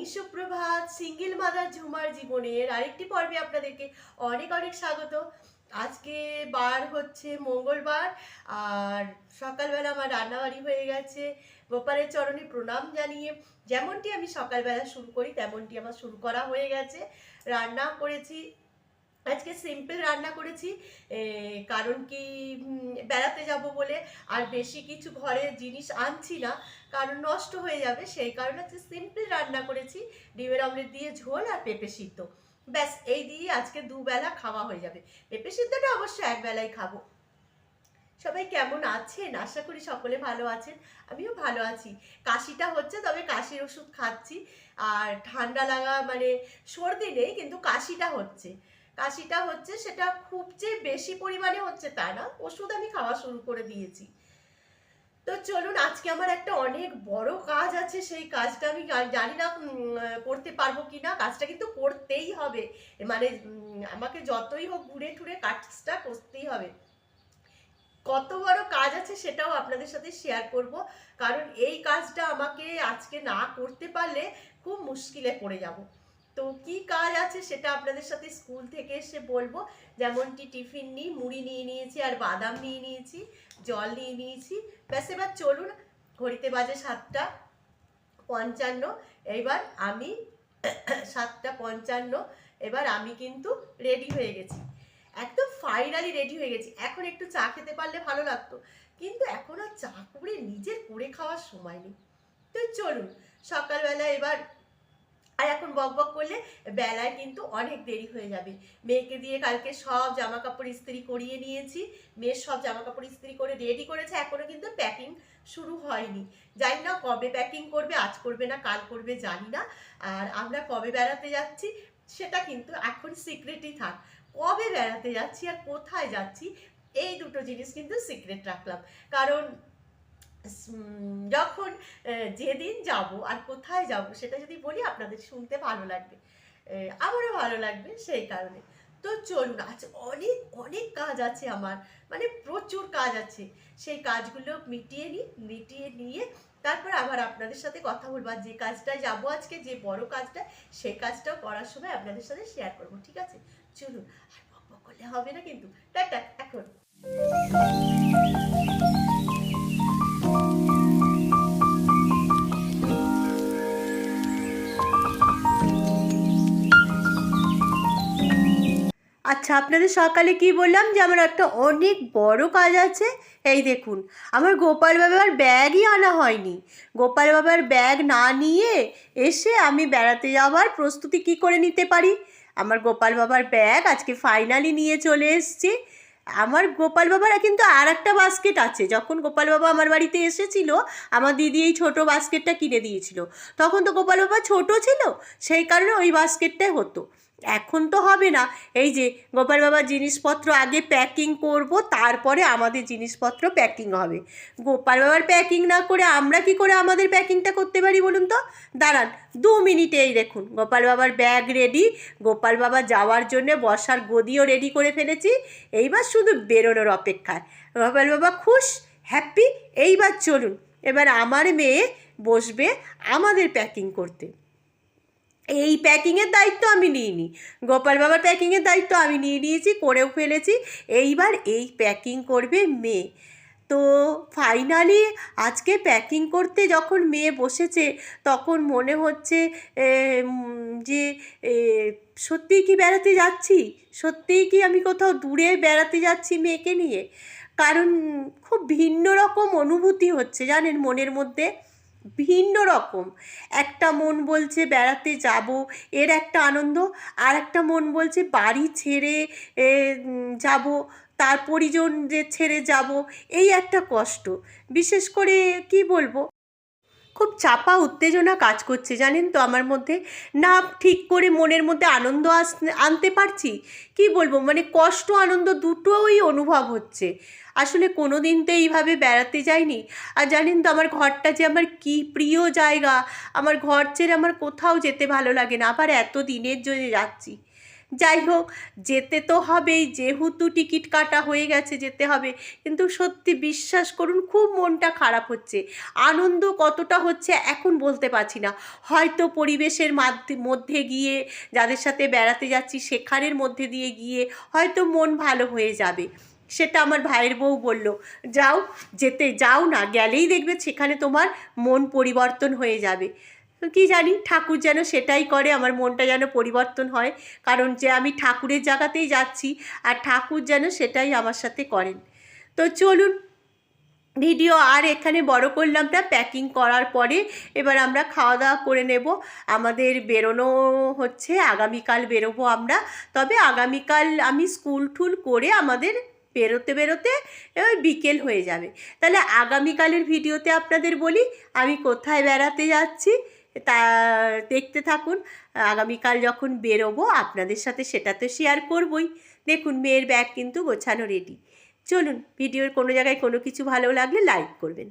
নমস্কার ঝুমার জীবনের আরেকটি পর্বে আপনাদেরকে অনেক অনেক স্বাগত। আজকে বার হচ্ছে মঙ্গলবার, আর সকালবেলা আমার রান্নাবাড়ি হয়ে গেছে। গোপালের চরণে প্রণাম জানিয়ে যেমনটি আমি সকালবেলা শুরু করি, তেমনটি আমার শুরু করা হয়ে গেছে। রান্না করেছি আজকে সিম্পল রান্না করেছি কারণ কি বেড়াতে যাব বলে আর বেশি কিছু ঘরে জিনিস আনছি না, কারণ নষ্ট হয়ে যাবে, সেই কারণে আজকে সিম্পল রান্না করেছি, ডিমের অমলেট দিয়ে ঝোল আর পেঁপে সিদ্ধ। ব্যাস, এই দিয়ে আজকে দুবেলা খাওয়া হয়ে যাবে। পেঁপে সিদ্ধটা অবশ্য একবেলাই খাব। সবাই কেমন আছেন? আশা করি সকলে ভালো আছেন, আমিও ভালো আছি। কাশিটা হচ্ছে, তবে কাশির ওষুধ খাচ্ছি। আর ঠান্ডা লাগা মানে সর্দি নেই, কিন্তু কাশিটা হচ্ছে। কাশিটা হচ্ছে সেটা খুব যে বেশি পরিমাণে হচ্ছে তা না, ওষুধ আমি খাওয়া শুরু করে দিয়েছি। তো চলুন, আজকে আমার একটা অনেক বড় কাজ আছে, সেই কাজটা আমি জানি না করতে পারব কি না, কাজটা কিন্তু করতেই হবে। মানে আমাকে যতই হোক ঘুরে টুরে কাজটা করতেই হবে। কত বড় কাজ আছে সেটাও আপনাদের সাথে শেয়ার করব, কারণ এই কাজটা আমাকে আজকে না করতে পারলে খুব মুশকিলে পড়ে যাব। তো কি কাজ আছে সেটা আপনাদের সাথে স্কুল থেকে এসে বলব। যেমনটি টিফিন নিই, মুড়ি নিয়ে নিয়েছি আর বাদাম নিয়ে নিয়েছি, জল নিয়ে নিয়েছি। ব্যাস, এবার চলুন ঘড়িতে বাজে সাতটা পঞ্চান্ন। এবার আমি সাতটা পঞ্চান্ন। এবার আমি কিন্তু রেডি হয়ে গেছি। একদম ফাইনালি রেডি হয়ে গেছি। এখন একটু চা খেতে পারলে ভালো লাগতো। কিন্তু এখন আর চা করে নিজের করে খাওয়ার সময় নেই। তো চলুন, সকালবেলা এবার আর এখন বক বক করলে বেলায় কিন্তু অনেক দেরি হয়ে যাবে। মেয়েকে দিয়ে কালকে সব জামা কাপড় ইস্ত্রি করিয়ে নিয়েছি। মেয়ের সব জামা কাপড় ইস্ত্রি করে রেডি করেছে, এখনও কিন্তু প্যাকিং শুরু হয়নি। জানি না, কবে প্যাকিং করবে, আজ করবে না, কাল করবে জানি না। আর আমরা কবে বেড়াতে যাচ্ছি, সেটা কিন্তু এখন সিক্রেটই থাক। কবে বেড়াতে যাচ্ছি আর কোথায় যাচ্ছি, এই দুটো জিনিস কিন্তু সিক্রেট রাখলাম। কারণ যখন যেদিন যাব আর কোথায় যাব সেটা যদি বলি আপনাদের শুনতে ভালো লাগবে। আমারও ভালো লাগবে সেই কারণে। তো চলুন, আজ অনেক অনেক কাজ আছে আমার। মানে প্রচুর কাজ আছে। সেই কাজগুলো মিটিয়ে নিই, মিটিয়ে নিয়ে তারপর আবার আপনাদের সাথে কথা বলব। আর যে কাজটায় যাব আজকে, যে বড় কাজটা, সেই কাজটাও করার সময় আপনাদের সাথে শেয়ার করব, ঠিক আছে? চলুন, আর বক করলে হবে না কিন্তু। টাটা, এখন। আচ্ছা আপনাদের সকালে কি বললাম যে আমার একটা অনেক বড় কাজ আছে? এই দেখুন, আমার গোপাল বাবার ব্যাগই আনা হয়নি। গোপাল বাবার ব্যাগ না নিয়ে এসে আমি বেড়াতে যাওয়ার প্রস্তুতি কি করে নিতে পারি? আমার গোপাল বাবার ব্যাগ আজকে ফাইনালি নিয়ে চলে এসছি। আমার গোপাল বাবার কিন্তু আর একটা বাস্কেট আছে। যখন গোপাল বাবা আমার বাড়িতে এসেছিল, আমার দিদি এই ছোটো বাস্কেটটা কিনে দিয়েছিল। তখন তো গোপাল বাবা ছোট ছিল, সেই কারণে ওই বাস্কেটটাই হতো। এখন তো হবে না। এই যে গোপাল বাবার জিনিসপত্র আগে প্যাকিং করব, তারপরে আমাদের জিনিসপত্র প্যাকিং হবে। গোপাল বাবার প্যাকিং না করে আমরা কি করে আমাদের প্যাকিংটা করতে পারি বলুন তো? দাঁড়ান, দু মিনিটে এই দেখুন। গোপাল বাবার ব্যাগ রেডি গোপাল বাবা যাওয়ার জন্য বসার গদিও রেডি করে ফেলেছি। এইবার শুধু বেরোনোর অপেক্ষায়। গোপাল বাবা খুশ হ্যাপি এইবার চলুন। এবার আমার মেয়ে বসবে আমাদের প্যাকিং করতে। এই প্যাকিংয়ের দায়িত্ব আমি নিইনি। গোপাল বাবার প্যাকিংয়ের দায়িত্ব আমি নিয়ে নিয়েছি, করেও ফেলেছি। এইবার এই প্যাকিং করবে মেয়ে। তো ফাইনালি আজকে প্যাকিং করতে যখন মেয়ে বসেছে, তখন মনে হচ্ছে যে সত্যিই কি বেড়াতে যাচ্ছি? সত্যিই কি আমি কোথাও দূরে বেড়াতে যাচ্ছি মেয়েকে নিয়ে? কারণ খুব ভিন্ন রকম অনুভূতি হচ্ছে, জানেন, মনের মধ্যে। ভিন্ন রকম। একটা মন বলছে, বেড়াতে যাব, এর একটা আনন্দ। আর একটা মন বলছে, বাড়ি ছেড়ে যাব, তার পরিজন যে ছেড়ে যাব, এই একটা কষ্ট। বিশেষ করে, কি বলব খুব চাপা উত্তেজনা কাজ করছে, জানেন তো আমার মধ্যে। না ঠিক করে মনের মধ্যে আনন্দ আস, আনতে পারছি? কি বলব? মানে কষ্ট, আনন্দ দুটোই অনুভব হচ্ছে। আসলে কোনো দিন তো এইভাবে বেড়াতে যাইনি। আর জানেন তো আমার ঘরটা যে আমার কি প্রিয় জায়গা, আমার ঘর ছেড়ে আমার কোথাও যেতে ভালো লাগে না। আবার এত দিনের জন্য যাচ্ছি। যাই হোক, যেতে তো হবেই, যেহেতু টিকিট কাটা হয়ে গেছে, যেতে হবে। কিন্তু সত্যি বিশ্বাস করুন, খুব মনটা খারাপ হচ্ছে। আনন্দ কতটা হচ্ছে এখন বলতে পারছি না। হয়তো পরিবেশের মাধ্যে- গিয়ে, যাদের সাথে বেড়াতে যাচ্ছি, সেখানের মধ্যে দিয়ে গিয়ে, হয়তো মন ভালো হয়ে যাবে। সেটা আমার ভাইয়ের বউ বলল। যাও, যেতে যাও না, গেলেই দেখবে সেখানে তোমার মন পরিবর্তন হয়ে যাবে। তো কি জানি ঠাকুর যেন সেটাই করে, আমার মনটা যেন পরিবর্তন হয়। কারণ যে আমি ঠাকুরের জায়গাতেই যাচ্ছি আর ঠাকুর যেন সেটাই আমার সাথে করেন। তো চলুন, ভিডিও আর এখানে বড় করলাম না প্যাকিং করার পরে এবার আমরা খাওয়া দাওয়া করে নেব। আমাদের বেরোনো হচ্ছে, আগামীকাল বেরোবো আমরা। তবে আগামীকাল আমি স্কুল টুল করে আমাদের বেরোতে বেরোতে ওই বিকেল হয়ে যাবে। তাহলে আগামীকালের ভিডিওতে আপনাদের বলি, আমি কোথায় বেড়াতে যাচ্ছি? তা, দেখতে থাকুন। আগামীকাল যখন বেরোবো, আপনাদের সাথে সেটা তো শেয়ার করবই। দেখুন, মেয়ের ব্যাগ কিন্তু গোছানো রেডি চলুন ভিডিওর কোনো জায়গায় কোনো কিছু ভালো লাগলে লাইক করবেন।